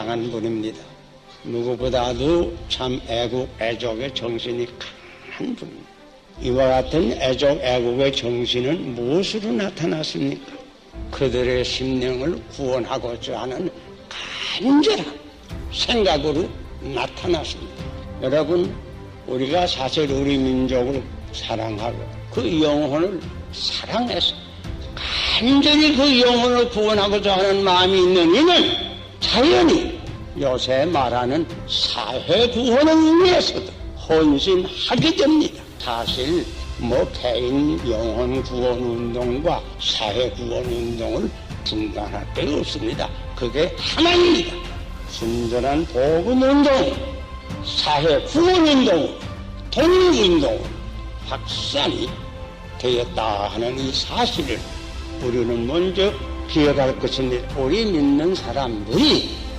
강한 분입니다. 누구보다도 참 애국, 애족의 정신이 강한 분입니다. 이와 같은 애족, 애국의 정신은 무엇으로 나타났습니까? 그들의 심령을 구원하고자 하는 간절한 생각으로 나타났습니다. 여러분, 우리가 사실 우리 민족을 사랑하고 그 영혼을 사랑해서 간절히 그 영혼을 구원하고자 하는 마음이 있는 이는 자연히 요새 말하는 사회 구원을 위해서도 헌신하게 됩니다. 사실 뭐 개인 영혼 구원 운동과 사회 구원 운동을 중단할 데가 없습니다. 그게 하나입니다. 순전한 복음 운동, 사회 구원 운동, 독립 운동 확산이 되었다 하는 이 사실을 우리는 먼저 기억할 것입니다. 우리 믿는 사람들이